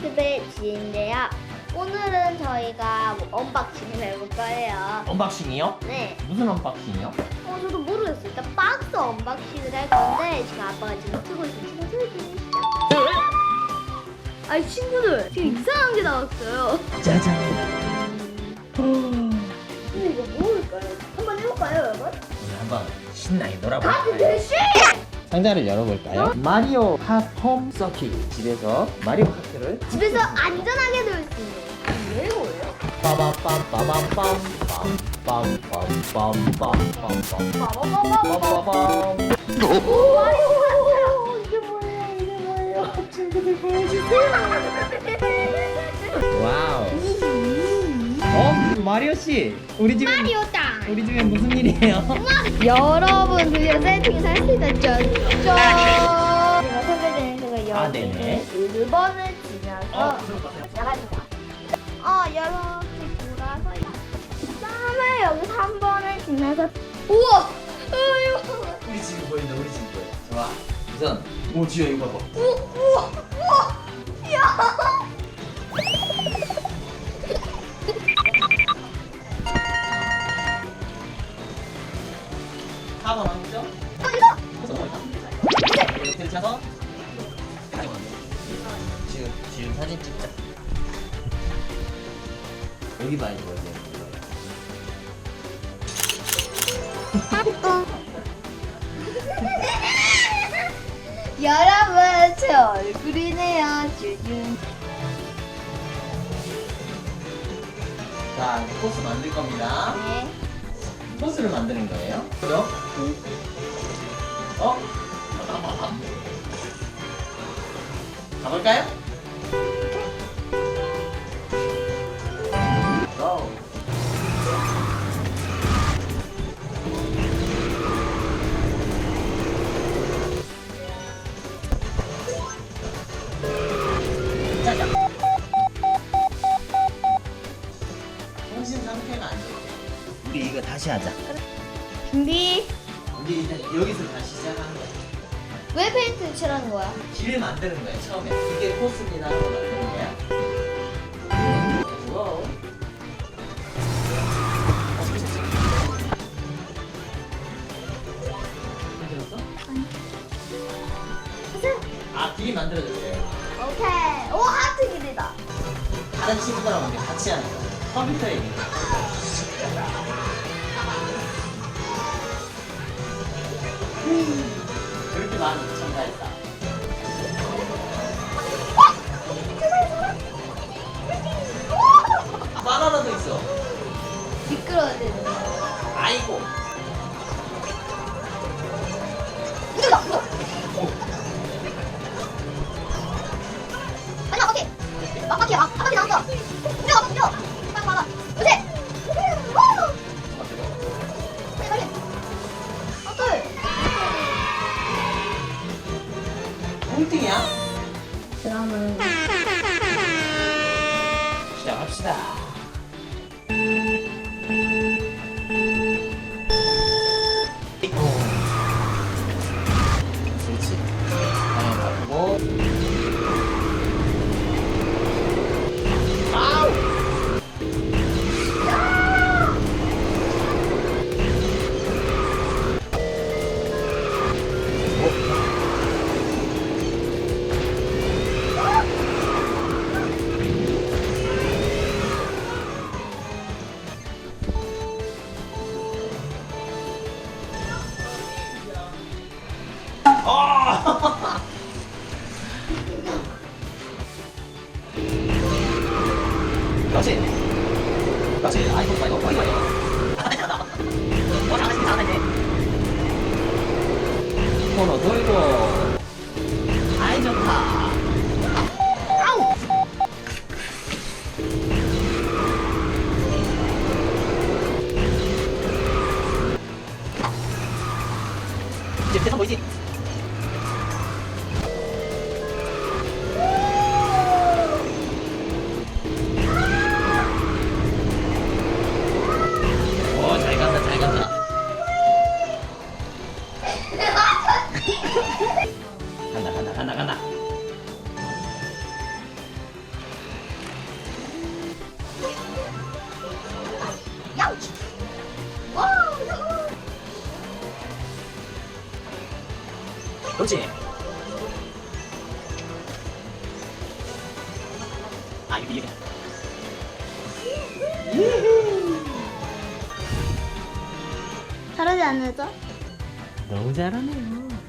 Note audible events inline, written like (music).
유튜브의 지인데요. 오늘은 저희가 뭐 언박싱을 해볼 거예요. 언박싱이요? 네. 무슨 언박싱이요? 어, 저도 모르겠어요. 일단 박스 언박싱을 할 건데 지금 아빠가 지금 쓰고 있는 친구들 중이시죠. 아니 친구들 지금 이상한 게 나왔어요. 짜잔. 근데 이거 뭘까요? 한번 해볼까요, 여러분? 오늘 한번 신나게 놀아볼까요? 대시! 상자를 열어볼까요? 마리오 핫홈 서킷 집에서 마리오 카트를 집에서 안전하게 놀 수 있는 뭐예요? 빰빰빰빰빰빰빰빰빰 빠바바바바. 마리오! 이게 뭐예요? 이게 뭐예요? 친구들 보여주세요. 와우. 어 마리오 씨, 우리 집에 마리오 땅! 우리 집에 무슨 일이에요? (laughs) 여러분 드디어 세팅이 잘 됐죠? 짠! 제가 선배되는 거가 여기 아, 네네. 1번을 지나서 어, 나가니까 어 이렇게 돌아서 그다음에 여기 3번을 지나서 우와! 어이구 우리 집이 보인다. 우리 집이 보여. 좋아. 우선 오 지효 이거 봐. 우, 우와! 우와! 야! 4번 왕죠? 어, 이거! 이렇게 들쳐서 지금 지금 사진 찍자. 여기 돼 여기. (laughs) 여러분 제 얼굴이네요 쭈쭈 자 이제 코스 만들 겁니다. 네. 코스를 만드는 거예요. 그죠? 어? 가볼까요? 고! 짜자. 정신 상태가 안 좋대. 우리 이거 다시 하자. 준비 우리 일단 여기서 다시 시작하는 거야. 왜 페인트 칠하는 거야? 길을 만드는 거야 처음에. 이게 코스입니다 하고 만드는 거야. 와우. 만들었어? 하세요 아 길이 만들어졌어요. 오케이 오 하트 길이다 다른 친구들하고 같이 하는 거야. 컴퓨터에. 그렇게 많이 첨가했다. 바나나도 있어. 미끄러워야 되는 아이고. 아니야 오케이 막바퀴야 막 바퀴 나왔어 뛰어 뛰어 빨리 막아 그렇지 우! 빨리 빨리 어떨 꼴등이야? 그러면 시작합시다. 코너 돌고. 아이, 좋다. 아우! 이제 대선 보이지? 간다 간다 그렇지. 아 여기 여기 다르지 않으죠? 너무 잘하네요.